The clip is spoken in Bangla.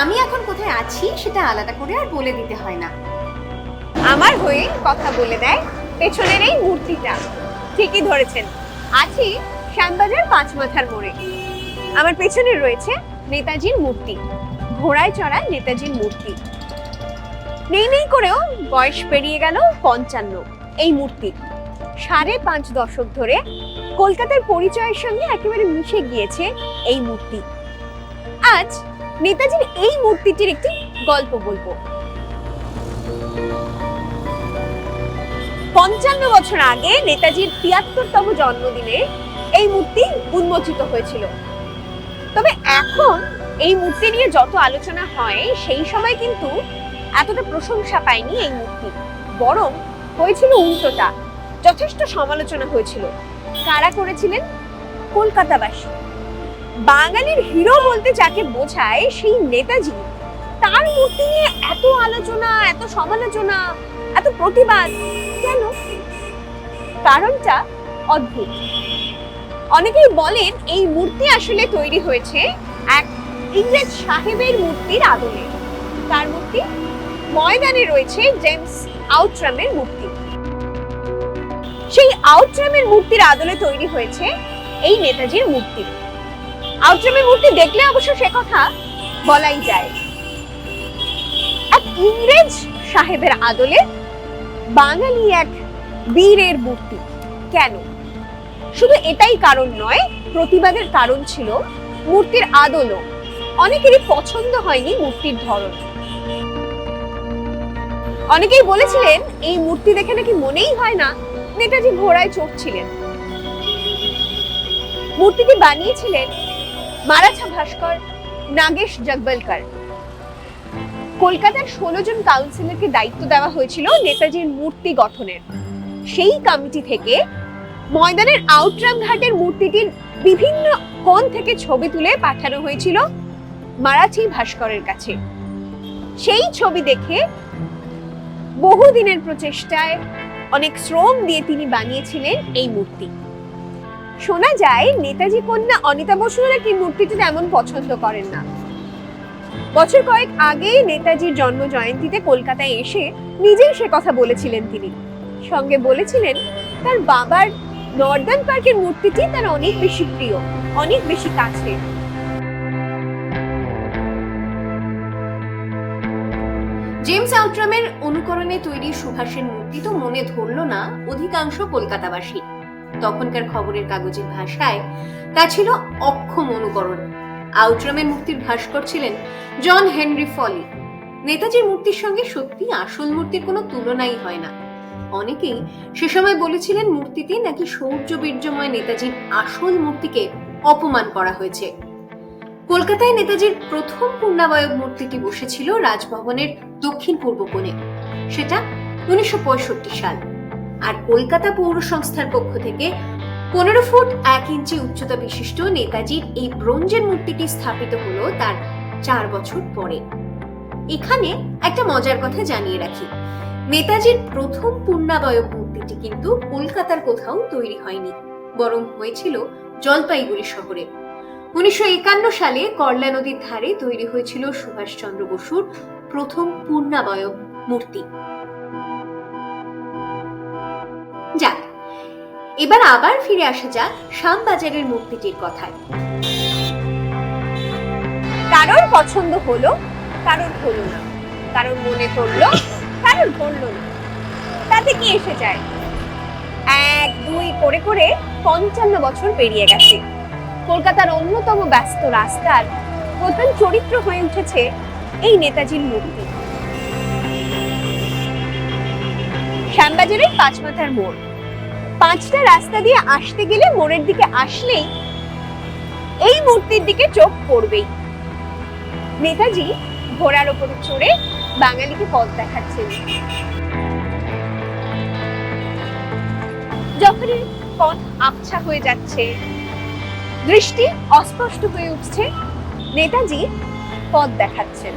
আমি এখন কোথায় আছি সেটা আলাদা করে আর বলে দিতে হয় না। আমার হয়ে কথা বলে দেয় পেছনের এই মূর্তিটা। ঠিকই ধরেছেন। আছি শ্যামবাজার পাঁচ মাথার মোড়ে। আমার পেছনে রয়েছে নেতাজির মূর্তি। ঘোড়ায় চড়া নেতাজির মূর্তি। নেই নেই করেও বয়স পেরিয়ে গেল পঞ্চান্ন। এই মূর্তি সাড়ে পাঁচ দশক ধরে কলকাতার পরিচয়ের সঙ্গে একেবারে মিশে গিয়েছে এই মূর্তি। আজ নেতাজির এই মূর্তিটির একটি গল্প বলব। পঞ্চান্ন বছর আগে নেতাজির তিয়াত্তরতম জন্মদিনে এই মূর্তি উন্মোচিত হয়েছিল। তবে এখন এই মূর্তি নিয়ে যত আলোচনা হয়, সেই সময় কিন্তু এতটা প্রশংসা পায়নি এই মূর্তি। বরং হয়েছিল উল্টোটা, যথেষ্ট সমালোচনা হয়েছিল। কারা করেছিলেন? কলকাতাবাসী। বাঙালির হিরো বলতে যাকে বোঝায় সেই নেতাজি, তার মূর্তি নিয়ে এত আলোচনা, এত সমালোচনা, এত প্রতিবাদ, কেন? কারণটা অদ্ভুত। অনেকেই বলেন এই মূর্তি আসলে তৈরি হয়েছে এক ইংরেজ সাহেবের মূর্তির আদলে। তার মূর্তি ময়দানে রয়েছে জেমস আউটরামের মূর্তি। সেই আউটরামের মূর্তির আদলে তৈরি হয়েছে এই নেতাজির মূর্তি। আউটরামের মূর্তি দেখলে অবশ্য সে কথা বলাই যায়। এক ইংরেজ সাহেবের আদলে বাঙালি এক বীরের মূর্তি। কেন? শুধু এটাই কারণ নয়, প্রতিবাদের কারণ ছিল মূর্তির আদলও। অনেকেরই পছন্দ হয়নি মূর্তির ধরন। অনেকেই বলেছিলেন, এই মূর্তি দেখে নাকি মনেই হয় না নেতাজি ঘোড়ায় চড়ছিলেন। মূর্তিটি বানিয়েছিলেন মারাঠা ভাস্কর, নাগেশ জগবলকর। কলকাতার ষোলো জন কাউন্সিলরকে দায়িত্ব দেওয়া হয়েছিল নেতাজির মূর্তি গঠনের। সেই কমিটি থেকে ময়দানের আউটরাম ঘাটের মূর্তিটির বিভিন্ন কোণ থেকে ছবি তুলে পাঠানো হয়েছিল মারাঠি ভাস্করের কাছে। সেই ছবি দেখে বহুদিনের প্রচেষ্টায় অনেক শ্রম দিয়ে তিনি বানিয়েছিলেন এই মূর্তি। শোনা যায়, নেতাজি কন্যা অনিতা বসুও নাকি মূর্তিটি তেমন পছন্দ করেন না। বছর কয়েক আগে নেতাজির জন্ম জয়ন্তীতে কলকাতায় এসে নিজেই সে কথা বলেছিলেন তিনি। সঙ্গে বলেছিলেন, তার বাবার নর্দার্ন পার্কের মূর্তিটি তার অনেক বেশি প্রিয়, অনেক বেশি কাছে। জেমস আউট্রামের অনুকরণে তৈরি সুভাষের মূর্তি তো মনে ধরল না অধিকাংশ কলকাতাবাসী। তখনকার খবরের কাগজের ভাষায়, তা ছিল অক্ষম অনুকরণ। আউটরামের মূর্তির ভাস্কর ছিলেন জন হেনরি ফলি। নেতাজির মূর্তির সঙ্গে সত্যি আসল মূর্তির কোনো তুলনাই হয় না। অনেকেই সে সময় বলেছিলেন মূর্তিতে নাকি শৌর্য বীর্যময় নেতাজির আসল মূর্তিকে অপমান করা হয়েছে। কলকাতায় নেতাজির প্রথম পূর্ণাবয়ব মূর্তিটি বসেছিল রাজভবনের দক্ষিণ পূর্ব কোণে। সেটা উনিশশো পঁয়ষট্টি সাল। আর কলকাতা পৌর সংস্থার পক্ষ থেকে পনেরো ফুট এক ইঞ্চি উচ্চতা বিশিষ্ট নেতাজির এই ব্রোঞ্জের মূর্তিটি স্থাপিত হলো তার চার বছর পরে। এখানে একটা মজার কথা জানিয়ে রাখি। নেতাজির প্রথম পূর্ণাবয়ব মূর্তিটি কিন্তু কলকাতার কোথাও তৈরি হয়নি, বরং হয়েছিল জলপাইগুড়ি শহরে। উনিশশো একান্ন সালে করলা নদীর ধারে তৈরি হয়েছিল সুভাষচন্দ্র বসুর প্রথম পূর্ণাবয়ব মূর্তি। যাক, এবার আবার ফিরে আসা যাক শ্যামবাজারের মূর্তিটির কথায়। কারোর পছন্দ হলো, কারোর হলো না। কারোর মনে ধরলো কারোর ধরলো না। তাতে কি এসে যায়? এক, দুই, করে করে পঞ্চান্ন বছর পেরিয়ে গেছে। কলকাতার অন্যতম ব্যস্ত রাস্তার প্রধান চরিত্র হয়ে উঠেছে এই নেতাজির মূর্তি। শ্যামবাজারের পাঁচমাথার মোড়। পাঁচটা রাস্তা দিয়ে আসতে গেলে মোড়ের দিকে আসলেই এই মূর্তির দিকে চোখ পড়বেই। নেতাজি ঘোড়ার ওপরে চড়ে বাঙালিকে পথ দেখাচ্ছেন। যখনই পথ আবছা হয়ে যাচ্ছে, দৃষ্টি অস্পষ্ট হয়ে উঠছে, নেতাজি পথ দেখাচ্ছেন।